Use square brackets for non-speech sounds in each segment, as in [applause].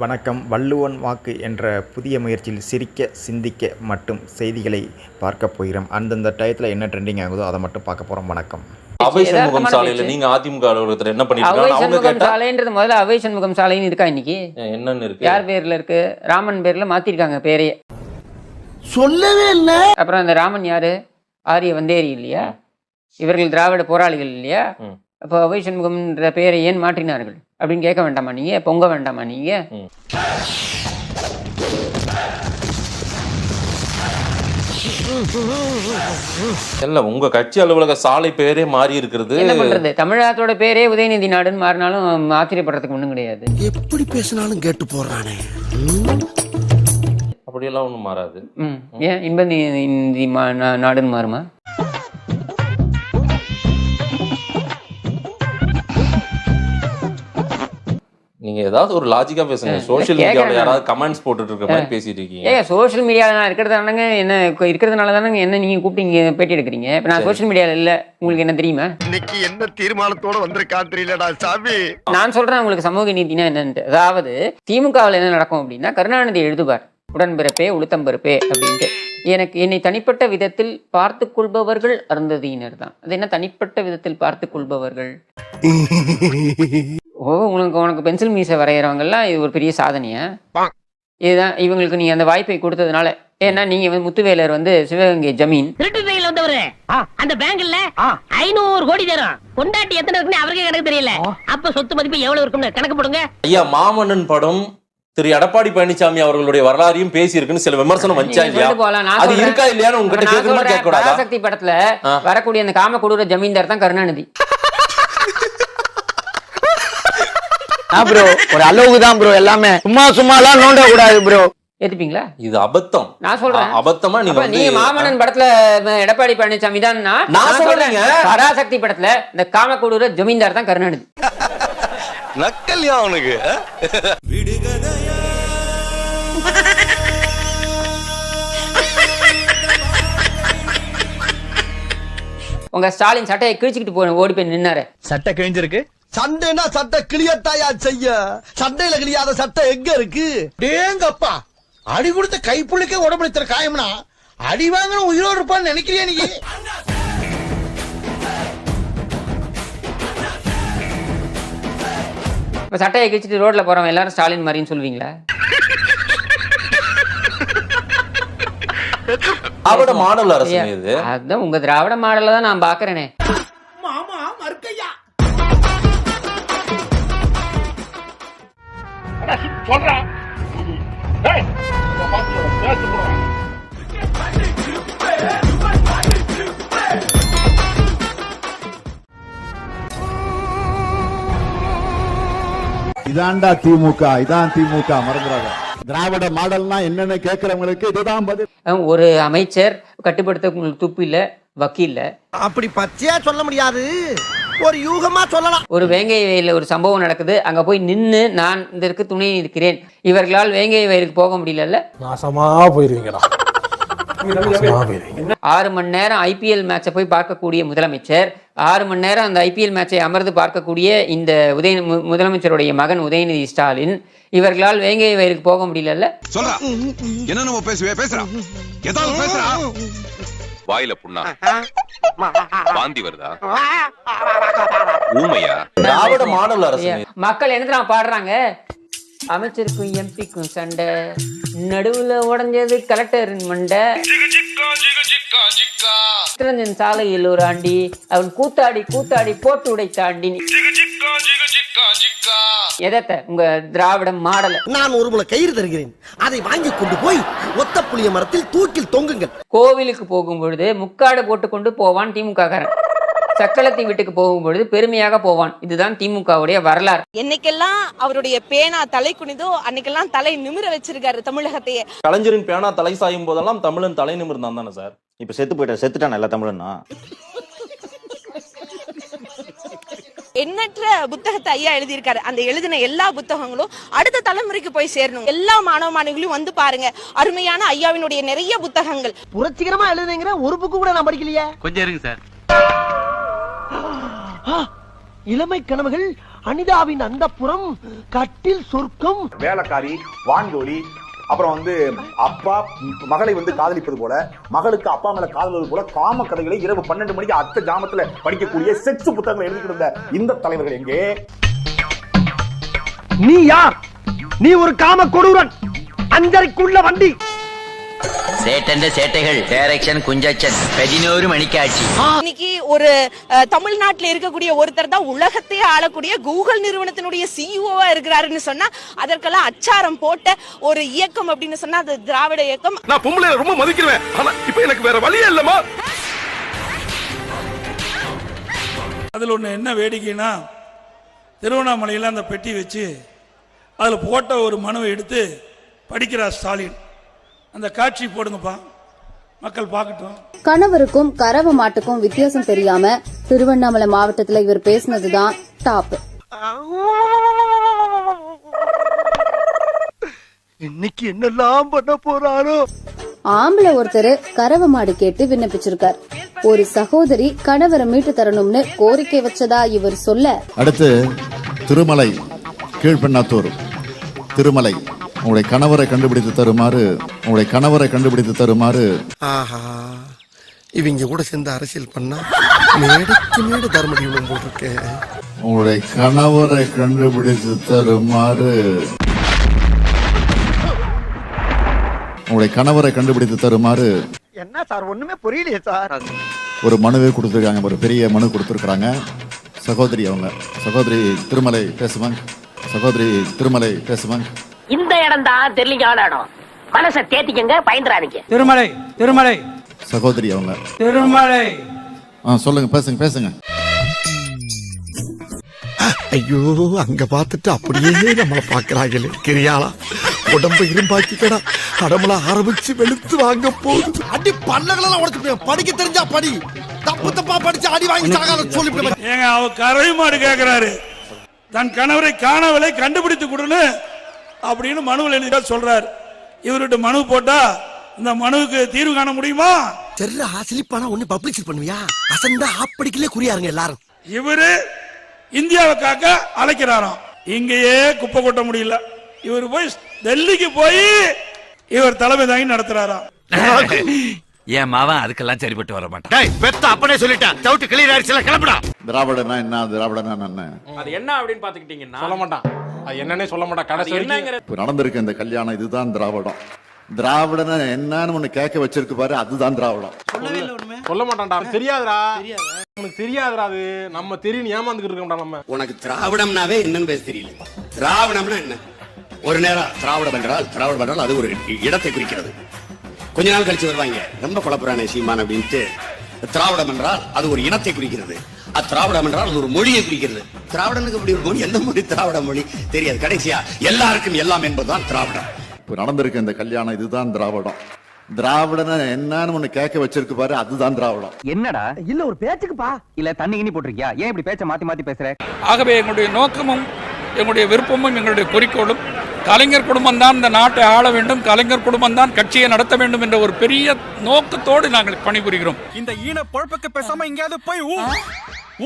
வணக்கம். வள்ளுவன் வாக்கு என்ற புதிய முயற்சியில் சிரிக்க சிந்திக்க மட்டும் செய்திகளை பார்க்க போகிறோம். அந்தந்த டயத்தில் என்ன ட்ரெண்டிங் ஆகுதோ அதை மட்டும் பார்க்க போகிறோம் வணக்கம். அவை சண்முகம் யதார்த்தமான சாலையில பேச்சு. நீங்க அதிமுக அலுவலகத்துல என்ன பண்ணிட்டு அவை இருக்காங்க? அவங்க சண்முகம் கேட்டா சாலைன்றது முதல்ல அவை சண்முகம் சாலைன்னு இருக்கா இன்னைக்கு? என்னன்னு இருக்கு? யார் பேர்ல இருக்கு? ராமன் பேர்ல மாத்திருக்காங்க பேரையே சொல்லவே இல்ல. அப்புறம் அந்த ராமன் யாரு? ஆரிய வந்தேரி இல்லையா? இவர்கள் திராவிட போராளிகள் இல்லையா. அப்போ அவை சண்முகம்ன்ற பெயரை ஏன் மாற்றினார்கள்? அப்படின்னு கேட்க வேண்டாமா நீங்க? பொங்க வேண்டாமா நீங்க? இல்ல உங்க கட்சி அலுவலக சாலை பேரே மாறி இருக்கிறது. என்ன பண்றது? தமிழகத்தோட பேரே உதயநிதி நாடுன்னு மாறினாலும் ஆச்சரியப்படுறதுக்கு ஒண்ணும் கிடையாது. எப்படி பேசினாலும் கேட்டு போடுறானே. அப்படியெல்லாம் ஒண்ணும் மாறாது. ம். ஏன் இன்ப நீ- இந்தி மா- நா- நாடுன்னு மாறுமா? நீங்க ஏதாவது ஒரு லாஜிக்கா பேசுங்க. சோஷியல் மீடியாவில். யாராவது கமெண்ட்ஸ் போட்டுட்டு இருக்க மாதிரி பேசிட்டு இருக்கீங்க ஏங்க சோஷியல் மீடியாவில் நான் இருக்கிறதானங்க என்ன இருக்கிறதுனால தானங்க என்ன நீங்க கூப்பிட்டு இங்க பேட்டி எடுக்கிறீங்க? இப்போ நான் சோஷியல் மீடியாவில் இல்ல. உங்களுக்கு என்ன தெரியுமா? இன்னைக்கு என்ன தீர்மானத்தோட வந்திருக்கான் தெரியலடா சாமி. நான் சொல்றேன் உங்களுக்கு சமூக நீதினா என்னன்ட்டு. அதாவது திமுகவில் என்ன நடக்கும் அப்படின்னா கருணாநிதி எழுதுவார் உடன்பிறப்பே உளுத்தம்பிறப்பே அப்படின்ட்டு. எனக்கு என்னை தனிப்பட்ட விதத்தில் பார்த்து கொள்பவர்கள் அருந்ததியினர் தான். அது என்ன தனிப்பட்ட விதத்தில் பார்த்து கொள்பவர்கள்? [laughs] ஓ உனக்கு உனக்கு பென்சில் மீசை வரைகிறவங்கலாம் இது ஒரு பெரிய சாதனையா? இதுதான் இவங்களுக்கு நீ அந்த வாய்ப்பை கொடுத்ததுனால. ஏன்னா நீங்க வந்து முத்துவேலர் வந்து சிவகங்கை ஜமீன். திருட்டு வந்தவரு. அந்த பேங்க்ல ஐநூறு கோடி தரும். கொண்டாட்டி எத்தனை இருக்குன்னு அவருக்கே கணக்கு தெரியல. அப்ப சொத்து மதிப்பு எவ்வளவு இருக்கும்னு கணக்கு போடுங்க. ஐயா மாமன்னன் படம் திரு எடப்பாடி பழனிசாமி அவர்களுடைய வரலாறையும் பேசி இருக்குன்னு சில விமர்சனம் வந்துச்சா இல்லையா? அது. இருக்கா இல்லையான்னு உங்ககிட்ட கேட்கணுமா கேட்க கூடாதா படத்துல. வரக்கூடிய அந்த காம கொடூர ஜமீன்தார் தான் கருணாநிதி. ப்ரோ ஒரு அளவுக்கு தான் ப்ரோ எல்லாமே சும்மா சும்மா எல்லாம் நோண்ட கூடாது ப்ரோ ஏத்துப்பீங்களா? இது அபத்தம். நான் சொல்றேன். அபத்தமா நீங்க நீங்க மாமன்னன் படத்துல எடப்பாடி பழனிசாமி தான் நான் சொல்றேங்க. பராசக்தி படத்துல இந்த காம கொடூர ஜமீன்தார் தான் கருணாநிதி. நக்கல்யா அவனுக்கு. உங்க ஸ்டாலின் சட்டையை கிழிச்சுக்கிட்டு போன ஓடி போய் நின்னாரு. சட்டை கிழிஞ்சிருக்கு. சண்டைனா சட்டை கிளியத்தாயா செய்ய? சண்டையில கிளியாத சட்டை எங்க இருக்கு? டேங்கப்பா அடி கொடுத்த கைப்புள்ளிக்கே உடம்புல காயம்னா அடி வாங்கின உயிரோடு இருப்பான்னு நினைக்கிறியா நீ? இப்ப சட்டையை கிழிச்சிட்டு ரோட்ல போறவங்க எல்லாரும் ஸ்டாலின் மாதிரின்னு சொல்லுவீங்களா? திராவிட மாடல் அரசு இது அதான் உங்க திராவிட மாடல தான் நான் பாக்குறேனே. இதான்டா திமுக இதான் திமுக மறந்துடாத. திராவிட மாடல்னா என்னன்னு கேக்குறவங்களுக்கு இதுதான் பதில். ஒரு அமைச்சர் கட்டுப்படுத்த உங்களுக்கு துப்பு இல்ல வக்கீல்ல. அப்படி பச்சையா சொல்ல முடியாது. ஒரு யூகமா சொல்லலாம். ஒரு வேங்கை வயலில் ஒரு சம்பவம் நடக்குது. அங்க போய் நின்னு நான் இதற்கு துணை இருக்கிறேன் இவர்களால் வேங்கை வயலுக்கு போக முடியல நாசமா போயிருவீங்கடா. நாசமா போயிருவீங்க. ஆறு மணி நேரம் ஐபிஎல் மேட்சை போய் பார்க்கக்கூடிய முதலமைச்சர் ஆறு மணி நேரம் அந்த ஐபிஎல் மேட்சை அமர்ந்து பார்க்கக்கூடிய இந்த உதய முதலமைச்சருடைய மகன் உதயநிதி ஸ்டாலின் இவர்களால் வேங்கை வயலுக்கு போக முடியல வாயில புண்ணா? வாந்தி வருதா? ஊமையா? திராவிட மாடல் அரசு. மக்கள் என்ன பாடுறாங்க? அமைச்சருக்கும் எம்பிக்கும் சண்டை. நடுவுல உடைஞ்சது கலெக்டரின் மண்டை. சித்தரஞ்சன் சாலையில் ஒரு ஆண்டி அவன் கூத்தாடி கூத்தாடி போட்டு உடைத்தாண்டி எதத்த? உங்க திராவிட மாடல. நான் ஒரு முளை கயிறு தருகிறேன். அதை வாங்கி கொண்டு போய் ஒத்த புளிய மரத்தில் தூக்கில் தொங்குங்கள். கோவிலுக்கு போகும் பொழுது முக்காடு போட்டுக்கொண்டு போவான் திமுக காரன் சக்களத்தி வீட்டுக்கு போகும் பொழுது பெருமையாக போவான். இதுதான் திமுகவுடைய வரலாறு. என்னைக்கெல்லாம் அவருடைய பேனா தலை குனிதோ அன்னைக்கெல்லாம் தலை நிமிர வச்சிருக்காரு தமிழகத்தையே. கலைஞரின் பேனா தலை சாயும் போதெல்லாம் தமிழன் தலை நிமிர்ந்தான் தானே சார்? இப்ப செத்து போயிட்ட செத்துட்டான் எல்லா தமிழனா எண்ணற்ற புத்தகத்தை ஐயா எழுதியிருக்காரு. அந்த எழுதின எல்லா புத்தகங்களும் அடுத்த தலைமுறைக்கு போய் சேரணும். எல்லா மாணவ மாணவிகளையும் வந்து பாருங்க அருமையான ஐயாவினுடைய நிறைய புத்தகங்கள். புரட்சிகரமா எழுதுங்கிற ஒரு புக்கு கூட நான் படிக்கலையே. கொஞ்சம் இருங்க சார். இளமை கனவுகள் அனிதாவின் அந்த புறம் கட்டில் சொர்க்கம். வேலைக்காரி வான்கோழி அப்புறம் வந்து அப்பா மகளை வந்து காதலிப்பது போல மகளுக்கு அப்பா மேல காதலிப்பது போல காம கதைகளை இரவு பன்னெண்டு மணிக்கு அத்த ஜாமத்துல படிக்கக்கூடிய செக்ஸ் புத்தகங்களை எழுதிட்டு இருந்த இந்த தலைவர்கள் எங்கே? நீ யார்? நீ ஒரு காம கொடூரன். அஞ்சரைக்குள்ள வண்டி. சேட்டന്റെ சேட்டைகள் டைரக்ஷன் குஞ்சச்சன். பதினோரு மணிக்காட்சி. இன்னைக்கு ஒரு தமிழ்நாட்டுல இருக்கக்கூடிய ஒருத்தர் தான் உலகத்தையே ஆளக்கூடிய கூகுள் நிறுவனத்தினுடைய சிஇஓவா இருக்கிறாருன்னு சொன்னா அதற்கெல்லாம் அச்சாரம் போட்ட ஒரு இயக்கம் அப்படின்னு சொன்னா அது திராவிட இயக்கம். நான் பொம்பளை ரொம்ப மதிக்கிறேன். ஆனா இப்ப எனக்கு வேற வழியே இல்லமா அதில் ஒன்று என்ன வேடிக்கைன்னா திருவண்ணாமலையில் அந்த பெட்டி வச்சு அதில் போட்ட ஒரு மனுவை எடுத்து படிக்கிறார் ஸ்டாலின். அந்த காட்சி போடுங்கப்பா. மக்கள் பார்க்கட்டும். கணவருக்கும் கறவை மாட்டுக்கும் வித்தியாசம் தெரியாம திருவண்ணாமலை மாவட்டத்துல இவர் பேசினதுதான் டாப் இன்னைக்கு என்னெல்லாம் பண்ண போறாரோ? ஆம்பளை ஒருத்தர் கறவை மாடு கேட்டு விண்ணப்பிச்சிருக்கார். ஒரு சகோதரி கணவரை மீட்டு தரணும்னு கோரிக்கை வச்சதா இவர் சொல்ல? அடுத்து திருமலை கீழ்பெண்ணாத்தூர். திருமலை உங்களுடைய கணவரை கண்டுபிடித்து தருமாறு உங்களுடைய கணவரை கண்டுபிடித்து தருமாறு. ஆஹா இவங்க கூட சேர்ந்து அரசியல் பண்ணா மேடைக்கு மேடு தர்மடி இருக்கேன் உங்களுடைய கணவரை கண்டுபிடித்து தருமாறு. உங்களுடைய கணவரை கண்டுபிடித்து தருமாறு. என்ன சார் ஒண்ணுமே புரியலையே சார். ஒரு மனுவே கொடுத்துருக்காங்க ஒரு பெரிய மனு கொடுத்துருக்குறாங்க. சகோதரி அவங்க. சகோதரி திருமலை பேசுவாங்க. சகோதரி திருமலை பேசுவாங்க. இந்த இடம் தான் தெரியல இடம் மனசை தேத்திக்கங்க பயந்துறாதீங்க. திருமலை திருமலை. சகோதரி அவங்க. திருமலை. ஆ சொல்லுங்க பேசுங்க பேசுங்க. ஐயோ அங்க பார்த்துட்டு அப்படியே நம்மள பாக்குறாங்களே கிரியாளா. உடம்ப இரும்பாக்கிக்கடா. அடமல ஆரம்பிச்சு வெளுத்து வாங்க போகுது. அடி பல்லகளெல்லாம் உடச்சு படிக்க தெரிஞ்சா படி. தப்பு தப்பா படிச்சு அடி வாங்கி சாகாத சொல்லி ஏங்க அவ கறவை மாடு கேட்கிறாரு தன் கணவரை காணவில்லை கண்டுபிடித்து கொடுன்னு அப்படின்னு மனுவில் எழுதிட்டா சொல்றாரு. இவர்கிட்ட மனு போட்டா இந்த மனுவுக்கு தீர்வு காண முடியுமா? தெரியல சிலிப்பானா ஒண்ணு பப்ளிஷ் பண்ணுவியா? அசந்தா ஆப்படிக்கலே குறியாருங்க எல்லாரும். இவரு இந்தியாவை காக்க அழைக்கிறாராம். இங்கேயே குப்பை கொட்ட முடியல. இவர் போய் டெல்லிக்கு போய் இவர் தலைமை தாங்கி நடத்துறாராம். [laughs] என் மாவன் அதுக்கெல்லாம் சரிப்பட்டு வர மாட்டான்? பெத்த அப்பனே சொல்லிட்டான். டவுட் கிளியர் ஆயிடுச்சுல கிளம்புடா. திராவிடனா என்ன திராவிடனா என்ன? அது என்ன அப்படின்னு பாத்துக்கிட்டீங்கன்னா சொல்ல மாட்டான். அது என்னன்னே சொல்ல மாட்டான் கடைசி என்னங்கிற இப்போ நடந்திருக்க இந்த கல்யாணம் இதுதான் திராவிடம். திராவிடனா என்னன்னு ஒண்ணு கேட்க வச்சிருக்கு பாரு அதுதான் திராவிடம். சொல்ல மாட்டான்டா தெரியாதுடா. உனக்கு தெரியாதுடா அது. நம்ம தெரியும் ஏமாந்துக்கிட்டு இருக்கோம்டா நம்ம. உனக்கு திராவிடம்னாவே என்னன்னு பேச தெரியல. திராவிடம்னா என்ன? ஒரு நேரம் திராவிடம் என்றால் திராவிடம் என்றால் அது ஒரு இடத்தை குறிக்கிறது. கொஞ்ச நாள் கழிச்சு வருவாங்க. ரொம்ப குழப்பறானே சீமான் அப்படின்ட்டு. திராவிடம் என்றால் அது ஒரு இனத்தை குறிக்கிறது. திராவிடம் என்றால் அது ஒரு மொழியை குறிக்கிறது. திராவிடனுக்கு அப்படி ஒரு மொழி எந்த மொழி? திராவிட மொழி. தெரியாது. கடைசியா எல்லாருக்கும் எல்லாம் என்பதுதான் திராவிடம். இப்போ நடந்திருக்க இந்த கல்யாணம் இதுதான் திராவிடம். திராவிடனா என்னன்னு ஒண்ணு கேட்க வச்சிருக்கு பாரு அதுதான் திராவிடம். என்னடா? இல்ல ஒரு பேச்சுக்குப்பா. இல்ல தண்ணி கிண்ணி போட்டிருக்கியா? ஏன் இப்படி பேச்ச மாத்தி மாத்தி பேசுற? ஆகவே எங்களுடைய நோக்கமும் எங்களுடைய விருப்பமும் எங்களுடைய குறிக்கோளும் கலைஞர் குடும்பம் தான் இந்த நாட்டை ஆள வேண்டும் கலைஞர் குடும்பம் தான் கட்சியை நடத்த வேண்டும் என்ற ஒரு பெரிய நோக்கத்தோடு நாங்கள் பணிபுரிகிறோம். இந்த ஈன பொழப்புக்கு பேசாம எங்கேயாவது போய்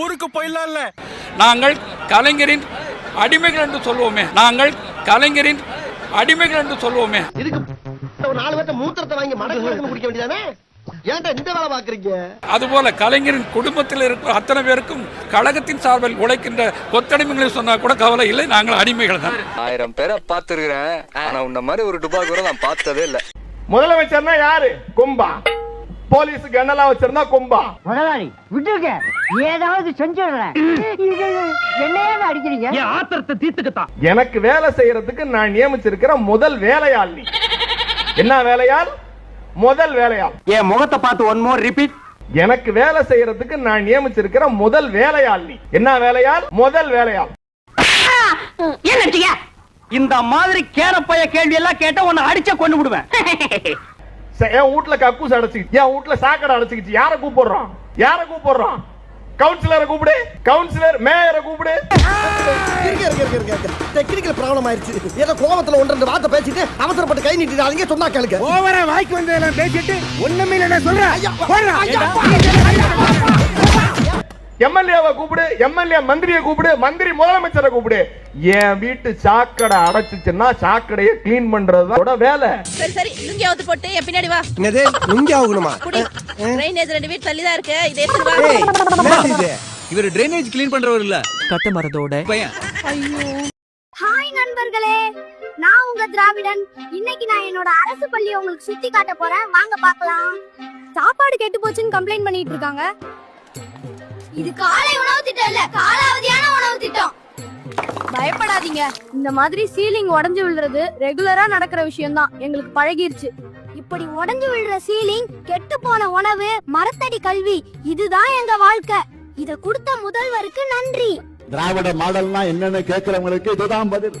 ஊருக்கு போயிடலாம்ல. நாங்கள் கலைஞரின் அடிமைகள் என்று சொல்வோமே நாங்கள் கலைஞரின் அடிமைகள் என்று சொல்வோமே. இதுக்கு ஒரு நாலு பேர்த்த மூத்திரத்தை வாங்கி மடக்கு குடிக்க வேண்டியதானே? ஏன்டா இந்த வேலை பாக்குறீங்க அதுபோல கலைஞரின் குடும்பத்தில் இருக்கிற அத்தனை பேருக்கும் கழகத்தின் சார்பில் உழைக்கின்ற கொத்தடிமைகளை சொன்னா கூட கவலை இல்லை. நாங்கள் அடிமைகள் தான். ஆயிரம் பேரை பார்த்திருக்கிறேன். ஆனா உன்ன மாதிரி ஒரு டுபா கூட நான் பார்த்ததே இல்ல. முதலமைச்சர்னா யாரு? கும்பா. போலீஸுக்கு என்னெல்லாம் வச்சிருந்தா கும்பா? முதலாளி விட்டுருக்க ஏதாவது செஞ்சுடுறேன் என்னையே அடிக்கிறீங்க? என் ஆத்திரத்தை தீர்த்துக்கத்தான். எனக்கு வேலை செய்யறதுக்கு நான் நியமிச்சிருக்கிற முதல் வேலையாள். என்ன வேலையாள்? முதல் வேலையாள் என் முகத்தை பார்த்து ஒன் மோர் ரிப்பீட் எனக்கு வேலை செய்யறதுக்கு நான் நியமிச்சிருக்கிற முதல் வேலையாள் நீ என்ன வேலையாள் முதல் வேலையாள் என்ன இந்த மாதிரி கேரப்பைய கேள்வி எல்லாம் கேட்டா உன்னை அடிச்ச கொண்டு விடுவேன். என் வீட்ல கக்கூஸ் அடைச்சிக்கிச்சு. என் வீட்ல சாக்கடை அடைச்சிக்கிச்சு. யார கூப்பிடுறோம் யார கூப்பிடுறோம் கவுன்சிலரை கூப்பிடு. கவுன்சிலர் மேயரை கூப்பிடு. டெக்னிக்கல் ப்ராப்ளம் ஆயிருச்சு ஏதோ கோபத்துல ஒன்று ரெண்டு வார்த்தை பேசிட்டு அவசரப்பட்டு கை நீட்டிடாதீங்க சொன்னா கேளுங்க. ஓவரா வாய்க்கு வந்ததெல்லாம் பேசிட்டு ஒண்ணுமே இல்ல சொல்றேன் எம்எல்ஏவை கூப்பிடு எம்எல்ஏ மந்திரியை கூப்பிடு மந்திரி முதலமைச்சரை கூப்பிடு. என் வீட்டு சாக்கடை அடைச்சிச்சுன்னா சாக்கடையை கிளீன் பண்றதுதான் வேலை. சரி சரி லுங்கியாவது போட்டு என் பின்னாடி வா. என்னது லுங்கி ஆகணுமா? ட்ரைனேஜ் ரெண்டு வீட்டு தள்ளி தான் இருக்கு இதே வா. இவர் டிரைனேஜ் கிளீன் பண்றவர் இல்ல. கட்ட மரத்தோட பையன். ஹாய் நண்பர்களே நான் உங்க திராவிடன். இன்னைக்கு நான் என்னோட அரசு பள்ளியை உங்களுக்கு சுத்தி காட்ட போறேன். வாங்க பார்க்கலாம். சாப்பாடு கெட்டு போச்சுன்னு கம்ப்ளைண்ட் பண்ணிட்டு இருக்காங்க. இது காலை உணவு திட்டம் இல்ல காலாவதியான உணவு திட்டம். பயப்படாதீங்க. இந்த மாதிரி சீலிங் உடைஞ்சு விழுறது ரெகுலரா நடக்கிற விஷயம் தான் எங்களுக்கு பழகிருச்சு. இப்படி உடைஞ்சு விழுற சீலிங் கெட்டு போன உணவு மரத்தடி கல்வி இதுதான் எங்க வாழ்க்கை. இத கொடுத்த முதல்வருக்கு நன்றி. திராவிட மாடல்னா என்னன்னு கேட்கிறவங்களுக்கு இதுதான் பதில்.